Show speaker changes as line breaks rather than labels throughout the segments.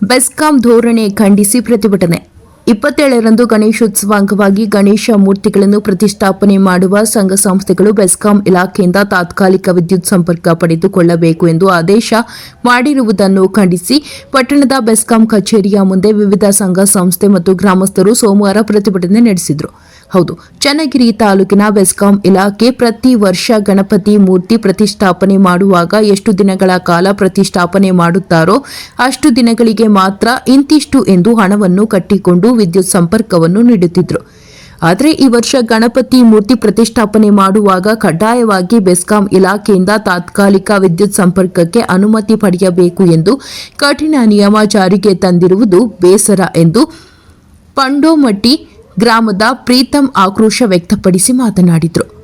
ಬೆಸ್ಕಾಂ ಧೋರಣೆ ಖಂಡಿಸಿ ಪ್ರತಿಭಟನೆ. ಇಪ್ಪತ್ತೇಳರಂದು ಗಣೇಶೋತ್ಸವ ಅಂಗವಾಗಿ ಗಣೇಶ ಮೂರ್ತಿಗಳನ್ನು ಪ್ರತಿಷ್ಠಾಪನೆ ಮಾಡುವ ಸಂಘ ಸಂಸ್ಥೆಗಳು ಬೆಸ್ಕಾಂ ಇಲಾಖೆಯಿಂದ ತಾತ್ಕಾಲಿಕ ವಿದ್ಯುತ್ ಸಂಪರ್ಕ ಪಡೆದುಕೊಳ್ಳಬೇಕು ಎಂದು ಆದೇಶ ಮಾಡಿರುವುದನ್ನು ಖಂಡಿಸಿ, ಪಟ್ಟಣದ ಬೆಸ್ಕಾಂ ಕಚೇರಿಯ ಮುಂದೆ ವಿವಿಧ ಸಂಘ ಸಂಸ್ಥೆ ಮತ್ತು ಗ್ರಾಮಸ್ಥರು ಸೋಮವಾರ ಪ್ರತಿಭಟನೆ ನಡೆಸಿದರು. ಹೌದು, ಚನ್ನಗಿರಿ ತಾಲೂಕಿನ ಬೆಸ್ಕಾಂ ಇಲಾಖೆ ಪ್ರತಿ ವರ್ಷ ಗಣಪತಿ ಮೂರ್ತಿ ಪ್ರತಿಷ್ಠಾಪನೆ ಮಾಡುವಾಗ ಎಷ್ಟು ದಿನಗಳ ಕಾಲ ಪ್ರತಿಷ್ಠಾಪನೆ ಮಾಡುತ್ತಾರೋ ಅಷ್ಟು ದಿನಗಳಿಗೆ ಮಾತ್ರ ಇಂತಿಷ್ಟು ಎಂದು ಹಣವನ್ನು ಕಟ್ಟಿಕೊಂಡು ವಿದ್ಯುತ್ ಸಂಪರ್ಕವನ್ನು ನೀಡುತ್ತಿದ್ದರು ಆದರೆ ಈ ವರ್ಷ ಗಣಪತಿ ಮೂರ್ತಿ ಪ್ರತಿಷ್ಠಾಪನೆ ಮಾಡುವಾಗ ಕಡ್ಡಾಯವಾಗಿ ಬೆಸ್ಕಾಂ ಇಲಾಖೆಯಿಂದ ತಾತ್ಕಾಲಿಕ ವಿದ್ಯುತ್ ಸಂಪರ್ಕಕ್ಕೆ ಅನುಮತಿ ಪಡೆಯಬೇಕು ಎಂದು ಕಠಿಣ ನಿಯಮ ಜಾರಿಗೆ ತಂದಿರುವುದು ಬೇಸರ ಎಂದು ಪಂಡೋಮಟ್ಟಿ ಗ್ರಾಮದ ಪ್ರೀತಂ ಆಕ್ರೋಶ ವ್ಯಕ್ತಪಡಿಸಿ ಮಾತನಾಡಿದರು.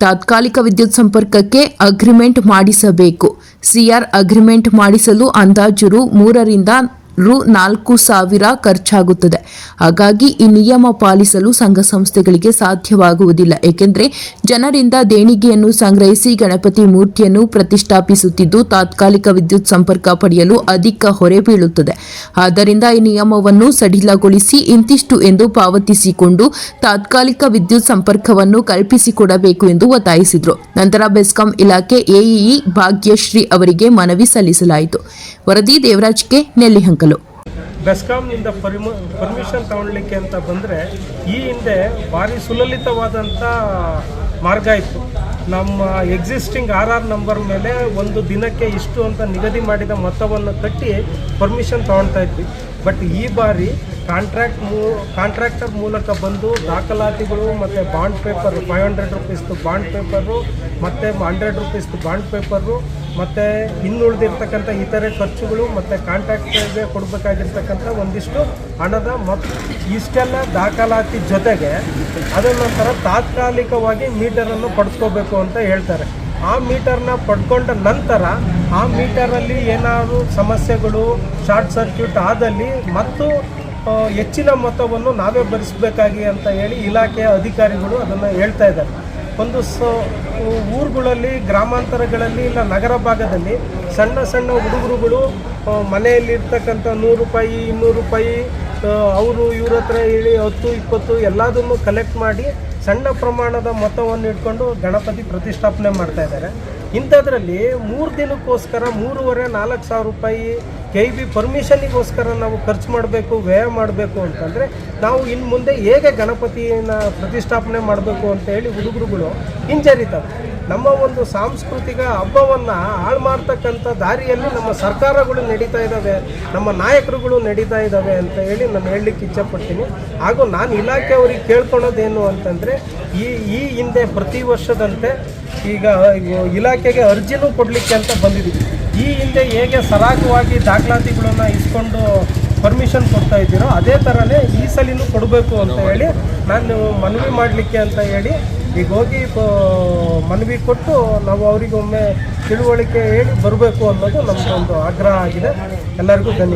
ತಾತ್ಕಾಲಿಕ ವಿದ್ಯುತ್ ಸಂಪರ್ಕಕ್ಕೆ ಅಗ್ರಿಮೆಂಟ್ ಮಾಡಿಸಬೇಕು. ಸಿಆರ್ ಅಗ್ರಿಮೆಂಟ್ ಮಾಡಿಸಲು ಅಂದಾಜು ರು ಮೂರರಿಂದ ರು ನಾಲ್ಕು ಸಾವಿರ ಖರ್ಚಾಗುತ್ತದೆ. ಹಾಗಾಗಿ ಈ ನಿಯಮ ಪಾಲಿಸಲು ಸಂಘ ಸಂಸ್ಥೆಗಳಿಗೆ ಸಾಧ್ಯವಾಗುವುದಿಲ್ಲ. ಏಕೆಂದರೆ ಜನರಿಂದ ದೇಣಿಗೆಯನ್ನು ಸಂಗ್ರಹಿಸಿ ಗಣಪತಿ ಮೂರ್ತಿಯನ್ನು ಪ್ರತಿಷ್ಠಾಪಿಸುತ್ತಿದ್ದು ತಾತ್ಕಾಲಿಕ ವಿದ್ಯುತ್ ಸಂಪರ್ಕ ಪಡೆಯಲು ಅಧಿಕ ಹೊರೆ ಬೀಳುತ್ತದೆ. ಆದ್ದರಿಂದ ಈ ನಿಯಮವನ್ನು ಸಡಿಲಗೊಳಿಸಿ ಇಂತಿಷ್ಟು ಎಂದು ಪಾವತಿಸಿಕೊಂಡು ತಾತ್ಕಾಲಿಕ ವಿದ್ಯುತ್ ಸಂಪರ್ಕವನ್ನು ಕಲ್ಪಿಸಿಕೊಡಬೇಕು ಎಂದು ಒತ್ತಾಯಿಸಿದರು. ನಂತರ ಬೆಸ್ಕಾಂ ಇಲಾಖೆ ಎಇಇ ಭಾಗ್ಯಶ್ರೀ ಅವರಿಗೆ ಮನವಿ ಸಲ್ಲಿಸಲಾಯಿತು. ವರದಿ ದೇವರಾಜ್ ಕೆ ನೆಲ್ಲಿಹಂಕಲು.
ಬೆಸ್ಕಾಂನಿಂದ ಪರ್ಮ ಪರ್ಮಿಷನ್ ತಗೊಳ್ಲಿಕ್ಕೆ ಅಂತ ಬಂದರೆ ಈ ಹಿಂದೆ ಭಾರಿ ಸುಲಲಿತವಾದಂಥ ಮಾರ್ಗ ಇತ್ತು. ನಮ್ಮ ಎಕ್ಸಿಸ್ಟಿಂಗ್ ಆರ್ ಆರ್ ನಂಬರ್ ಮೇಲೆ ಒಂದು ದಿನಕ್ಕೆ ಇಷ್ಟು ಅಂತ ನಿಗದಿ ಮಾಡಿದ ಮೊತ್ತವನ್ನು ಕಟ್ಟಿ ಪರ್ಮಿಷನ್ ತೊಗೊಳ್ತಾ ಇದ್ವಿ. ಬಟ್ ಈ ಬಾರಿ ಕಾಂಟ್ರಾಕ್ಟ್ ಮೂ ಕಾಂಟ್ರಾಕ್ಟರ್ ಮೂಲಕ ಬಂದು ದಾಖಲಾತಿಗಳು ಮತ್ತು ಬಾಂಡ್ ಪೇಪರು ಫೈವ್ ಹಂಡ್ರೆಡ್ ರುಪೀಸ್ದು ಬಾಂಡ್ ಪೇಪರು ಮತ್ತು ಹಂಡ್ರೆಡ್ ರುಪೀಸ್ದು ಬಾಂಡ್ ಪೇಪರು ಮತ್ತು ಇನ್ನುಳಿದಿರ್ತಕ್ಕಂಥ ಇತರೆ ಖರ್ಚುಗಳು ಮತ್ತು ಕಾಂಟ್ರಾಕ್ಟರ್ಗೆ ಕೊಡಬೇಕಾಗಿರ್ತಕ್ಕಂಥ ಒಂದಿಷ್ಟು ಹಣದ ಮತ್ತು. ಇಷ್ಟೆಲ್ಲ ದಾಖಲಾತಿ ಜೊತೆಗೆ ಅದರ ನಂತರ ತಾತ್ಕಾಲಿಕವಾಗಿ ಮೀಟರನ್ನು ಪಡ್ಕೋಬೇಕು ಅಂತ ಹೇಳ್ತಾರೆ. ಆ ಮೀಟರ್ನ ಪಡ್ಕೊಂಡ ನಂತರ ಆ ಮೀಟರಲ್ಲಿ ಏನಾದರೂ ಸಮಸ್ಯೆಗಳು, ಶಾರ್ಟ್ ಸರ್ಕ್ಯೂಟ್ ಆದಲ್ಲಿ ಮತ್ತು ಹೆಚ್ಚಿನ ಮೊತ್ತವನ್ನು ನಾವೇ ಭರಿಸಬೇಕಾಗಿ ಅಂತ ಹೇಳಿ ಇಲಾಖೆಯ ಅಧಿಕಾರಿಗಳು ಅದನ್ನು ಹೇಳ್ತಾ ಇದ್ದಾರೆ. ಒಂದು ಸ, ಊರುಗಳಲ್ಲಿ, ಗ್ರಾಮಾಂತರಗಳಲ್ಲಿ ಇಲ್ಲ ನಗರ ಭಾಗದಲ್ಲಿ ಸಣ್ಣ ಸಣ್ಣ ಹುಡುಗರುಗಳು ಮನೆಯಲ್ಲಿರ್ತಕ್ಕಂಥ ನೂರು ರೂಪಾಯಿ, ಇನ್ನೂರು ರೂಪಾಯಿ ಅವರು ಇವ್ರ ಹತ್ರ ಹೇಳಿ ಹತ್ತು, ಇಪ್ಪತ್ತು ಎಲ್ಲದನ್ನು ಕಲೆಕ್ಟ್ ಮಾಡಿ ಸಣ್ಣ ಪ್ರಮಾಣದ ಮೊತ್ತವನ್ನು ಇಟ್ಕೊಂಡು ಗಣಪತಿ ಪ್ರತಿಷ್ಠಾಪನೆ ಮಾಡ್ತಾ ಇದ್ದಾರೆ. ಇಂಥದ್ರಲ್ಲಿ ಮೂರು ದಿನಕ್ಕೋಸ್ಕರ ಮೂರುವರೆ ನಾಲ್ಕು ಸಾವಿರ ರೂಪಾಯಿ ಕೆ ಬಿ ಪರ್ಮಿಷನಿಗೋಸ್ಕರ ನಾವು ಖರ್ಚು ಮಾಡಬೇಕು, ವ್ಯಯ ಮಾಡಬೇಕು ಅಂತಂದರೆ ನಾವು ಇನ್ನು ಮುಂದೆ ಹೇಗೆ ಗಣಪತಿಯನ್ನು ಪ್ರತಿಷ್ಠಾಪನೆ ಮಾಡಬೇಕು ಅಂತ ಹೇಳಿ ಹುಡುಗರುಗಳು ಹಿಂಜರಿತವೆ. ನಮ್ಮ ಒಂದು ಸಾಂಸ್ಕೃತಿಕ ಹಬ್ಬವನ್ನು ಹಾಳು ಮಾಡ್ತಕ್ಕಂಥ ದಾರಿಯಲ್ಲಿ ನಮ್ಮ ಸರ್ಕಾರಗಳು ನಡೀತಾ ಇದ್ದಾವೆ, ನಮ್ಮ ನಾಯಕರುಗಳು ನಡೀತಾ ಇದ್ದಾವೆ ಅಂತ ಹೇಳಿ ನಾನು ಹೇಳಲಿಕ್ಕೆ ಇಚ್ಛಪಡ್ತೀನಿ. ಹಾಗೂ ನಾನು ಇಲಾಖೆಯವ್ರಿಗೆ ಕೇಳ್ಕೊಳ್ಳೋದೇನು ಅಂತಂದರೆ, ಈ ಈ ಹಿಂದೆ ಪ್ರತಿ ವರ್ಷದಂತೆ ಈಗ ಇಲಾಖೆಗೆ ಅರ್ಜಿನೂ ಕೊಡಲಿಕ್ಕೆ ಅಂತ ಬಂದಿದ್ದೀವಿ. ಈ ಹಿಂದೆ ಹೇಗೆ ಸರಾಗವಾಗಿ ದಾಖಲಾತಿಗಳನ್ನು ಇಸ್ಕೊಂಡು ಪರ್ಮಿಷನ್ ಕೊಡ್ತಾ ಇದ್ದೀರೋ, ಅದೇ ಥರನೇ ಈ ಸಲಿನೂ ಕೊಡಬೇಕು ಅಂತ ಹೇಳಿ ನಾನು ಮನವಿ ಮಾಡಲಿಕ್ಕೆ ಅಂತ ಹೇಳಿ ಈಗ ಹೋಗಿ ಮನವಿ ಕೊಟ್ಟು ನಾವು ಅವರಿಗೆ ಒಮ್ಮೆ ತಿಳುವಳಿಕೆ ಹೇಳಿ ಬರಬೇಕು ಅನ್ನೋದು ನಮ್ಮದೊಂದು ಆಗ್ರಹ ಆಗಿದೆ. ಎಲ್ಲರಿಗೂ ಧನ್ಯವಾದ.